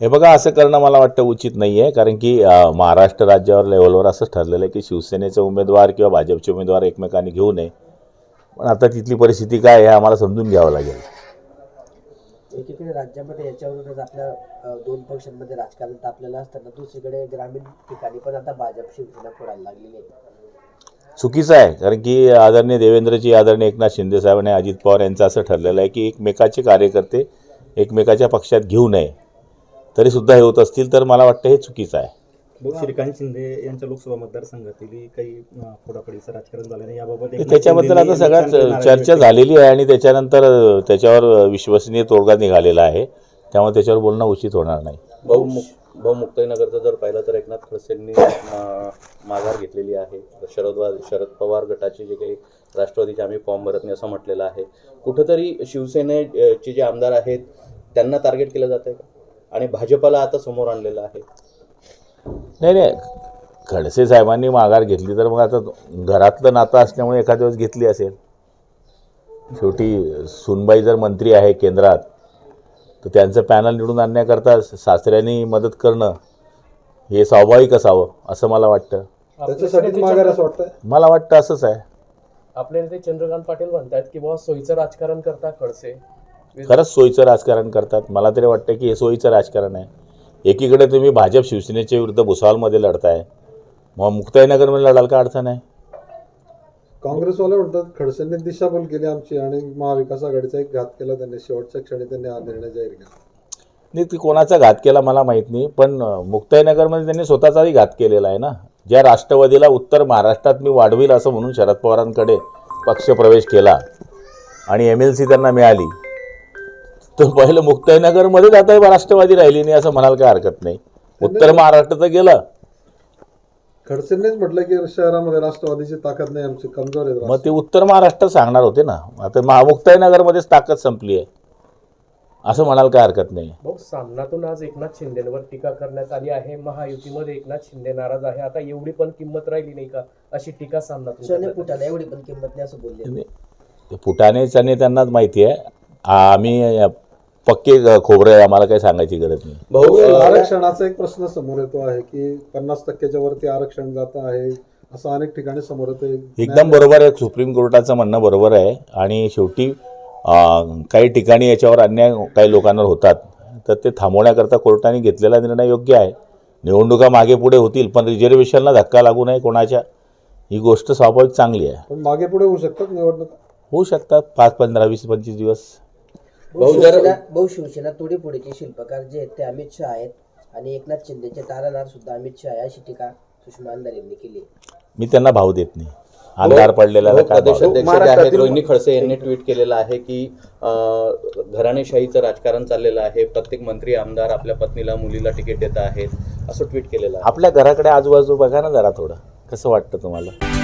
हे बघा असं करणं मला वाटतं उचित नाही आहे कारण की महाराष्ट्र राज्यावर लेवलवर असंच ठरलेलं आहे की शिवसेनेचे उमेदवार किंवा भाजपचे उमेदवार एकमेकांनी घेऊ नये. पण आता तिथली परिस्थिती काय आहे हे आम्हाला समजून घ्यावं लागेल. एकीकडे राज्यामध्ये याच्यावरूनच आपल्या दोन पक्षांमध्ये राजकारण तापलेलं असताना दुसरीकडे ग्रामीण ठिकाणी पण आता भाजप शिवसेना फोडायला लागलेली आहे. चुकीचं आहे कारण की आदरणीय देवेंद्रजी आदरणीय एकनाथ शिंदे साहेब आणि अजित पवार यांचं असं ठरलेलं आहे की एकमेकाचे कार्यकर्ते एकमेकाच्या पक्षात घेऊ नये. तरीसुद्धा हे होत असतील तर मला वाटतं हे चुकीचं आहे. श्रीकांत शिंदे यांच्या लोकसभा मतदारसंघातील काही फोडाफोडीचं राजकारण झालं नाही. याबाबत त्याच्याबद्दल आता सगळ्यात चर्चा झालेली आहे आणि त्याच्यानंतर त्याच्यावर विश्वसनीय तोडगा निघालेला आहे. त्यामुळे त्याच्यावर बोलणं उचित होणार नाही. भाऊ मुक भाऊ मुक्ताईनगरचं जर पाहिलं तर एकनाथ खडसेंनी माघार घेतलेली आहे. शरद शरद पवार गटाचे जे काही राष्ट्रवादीचे आम्ही फॉर्म भरत नाही असं म्हटलेलं आहे. कुठंतरी शिवसेनेचे जे आमदार आहेत त्यांना टार्गेट केलं जात आहे का? आणि भाजपाला आता समोर आणलेलं आहे. नाही नाही. खडसे साहेबांनी माघार घेतली तर मग आता घरातलं नातं असल्यामुळे एखाद्या वेळेस घेतली असेल. शेवटी सुनबाई जर मंत्री आहे केंद्रात तर त्यांचं पॅनल निवडून आणण्याकरता सासऱ्यांनी मदत करणं हे स्वाभाविक असावं असं मला वाटतं. त्याच्यासाठीच माघार असं वाटतंय? मला वाटतं असंच आहे. आपले नेते चंद्रकांत पाटील म्हणतात की बाबा सोयीचं राजकारण करता खडसे. खरंच सोयीचं राजकारण करतात. मला तरी वाटतं की हे सोयीचं राजकारण आहे. एकीकडे तुम्ही भाजप शिवसेनेच्या विरुद्ध भुसावळमध्ये लढताय. मग मुक्ताईनगरमध्ये लढाल का अडचण आहे? काँग्रेसवाले म्हणतात खडसेंनी दिशाभूल केली आमची आणि महाविकास आघाडीचा एक घात केला. त्यांनी शेवटच्या क्षणी त्यांनी हा निर्णय जाहीर केला. नाही ती कोणाचा घात केला मला माहीत नाही पण मुक्ताईनगरमध्ये त्यांनी स्वतःचाही घात केलेला आहे ना. ज्या राष्ट्रवादीला उत्तर महाराष्ट्रात मी वाढवील असं म्हणून शरद पवारांकडे पक्षप्रवेश केला आणि एम एल सी त्यांना मिळाली. तर पहिलं मुक्ताईनगरमध्येच आता राष्ट्रवादी राहिली नाही असं म्हणाल काय हरकत नाही. उत्तर महाराष्ट्र तर गेलं. खडसेंनीच म्हटलं की शहरामध्ये राष्ट्रवादीची ताकद नाही आमची कमजोर आहे मग ते उत्तर महाराष्ट्रात सांगणार होते ना. आता महा मुक्ताईनगरमध्येच ताकद संपली आहे. असं म्हणाल काय हरकत नाही. भाऊ सामनातून आज एकनाथ शिंदेवर टीका करण्यात आली आहे. महायुतीमध्ये एकनाथ शिंदे नाराज आहे. आता एवढी पण किंमत राहिली नाही का? अशी टीका सामनातून आली. फुटाला एवढी पण किंमत नाही असं बोलले. ते फुटाणेच आणि त्यांनाच माहिती आहे. आम्ही पक्के खोबरे आहे, आम्हाला काही सांगायची गरज नाही. भाऊ आरक्षणाचा एक प्रश्न समोर येतो आहे की पन्नास टक्क्याच्या वरती आरक्षण जात आहे असं अनेक ठिकाणी समोर येतो. एकदम बरोबर आहे सुप्रीम कोर्टाचं म्हणणं बरोबर आहे. आणि शेवटी काही ठिकाणी याच्यावर अन्याय काही लोकांवर होतात. तर ते थांबवण्याकरता कोर्टाने घेतलेला निर्णय योग्य आहे. निवडणुका मागे पुढे होतील पण रिझर्वेशनला धक्का लागू नये कोणाच्या. ही गोष्ट स्वाभाविक चांगली आहे. पण मागे पुढे होऊ शकतात निवडणूक. होऊ शकतात पाच पंधरा वीस पंचवीस दिवस. भाऊ जर- शिवसेना भाऊ शिवसेना तोडीफोडीचे शिल्पकार जे आहेत ते अमित शहा आहेत आणि एकनाथ शिंदेचे तारानार सुद्धा अमित शहा आहे अशी टीका सुषमा अंधारे यांनी केली. मी त्यांना भाव देत नाही. अंधार पडलेला भाऊ, काय भाव? प्रदेश अध्यक्ष जे आहेत रोहिणी खडसे यांनी ट्विट केलेलं आहे की अं, घराणेशाहीचं राजकारण चाललेलं आहे. प्रत्येक मंत्री आमदार आपल्या पत्नीला मुलीला तिकीट देत आहेत असं ट्विट केलेलं आहे. आपल्या घराकडे आजूबाजू बघा ना जरा थोडं. कसं वाटतं तुम्हाला?